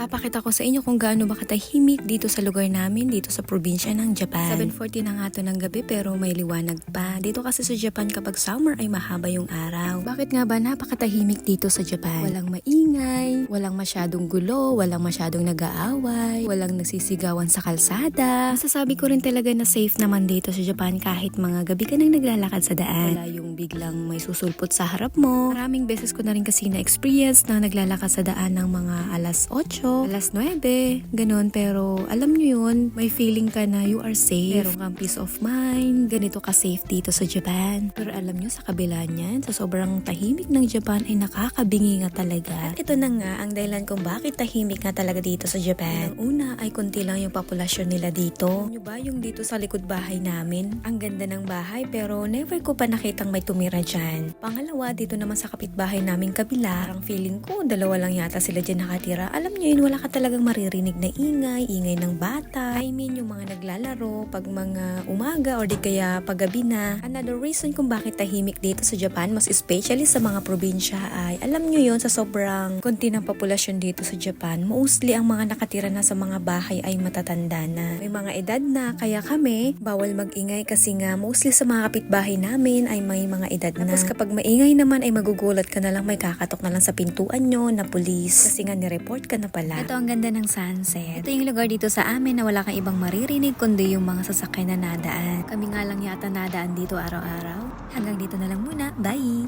Papakita ko sa inyo kung gaano ba katahimik dito sa lugar namin, dito sa probinsya ng Japan. 7.40 na nga to ng gabi pero may liwanag pa. Dito kasi sa Japan kapag summer ay mahaba yung araw. Bakit nga ba napakatahimik dito sa Japan? Walang maingay, walang masyadong gulo, walang masyadong nag-aaway, walang nagsisigawan sa kalsada. Masasabi ko rin talaga na safe naman dito sa Japan kahit mga gabi ka nang naglalakad sa daan. Wala yung biglang may susulpot sa harap mo. Maraming beses ko na rin kasi na-experience na naglalakad sa daan ng mga alas 8, alas 9, ganun. Pero alam nyo yun, may feeling ka na you are safe. Meron kang peace of mind. Ganito ka safe dito sa Japan. Pero alam nyo, sa kabila niyan, sa sobrang tahimik ng Japan ay nakakabingi nga talaga. At ito na nga ang dahilan kung bakit tahimik nga talaga dito sa Japan. Ang una ay konti lang yung populasyon nila dito. Alam nyo ba yung dito sa likod bahay namin? Ang ganda ng bahay pero never ko pa nakitang may tumira dyan. Pangalawa, dito naman sa kapitbahay namin kabila, parang feeling ko dalawa lang yata sila dyan nakatira. Alam nyo yun, wala ka talagang maririnig na ingay, ingay ng bata. I mean, yung mga naglalaro pag mga umaga or di kaya paggabi na. Another reason kung bakit tahimik dito sa Japan, mas especially sa mga probinsya ay, alam nyo yun, sa sobrang konti ng populasyon dito sa Japan, mostly ang mga nakatira na sa mga bahay ay matatanda na. May mga edad na, kaya kami, bawal magingay kasi nga mostly sa mga kapitbahay namin ay may mga edad na. Tapos kapag maingay naman ay magugulat ka na lang, may kakatok na lang sa pintuan nyo na pulis kasi nga nireport ka na pala. Ito ang ganda ng sunset. Ito yung lugar dito sa amin na wala kang ibang maririnig kundi yung mga sasakyan na nadaan. Kami nga lang yata nadaan dito araw-araw. Hanggang dito na lang muna. Bye!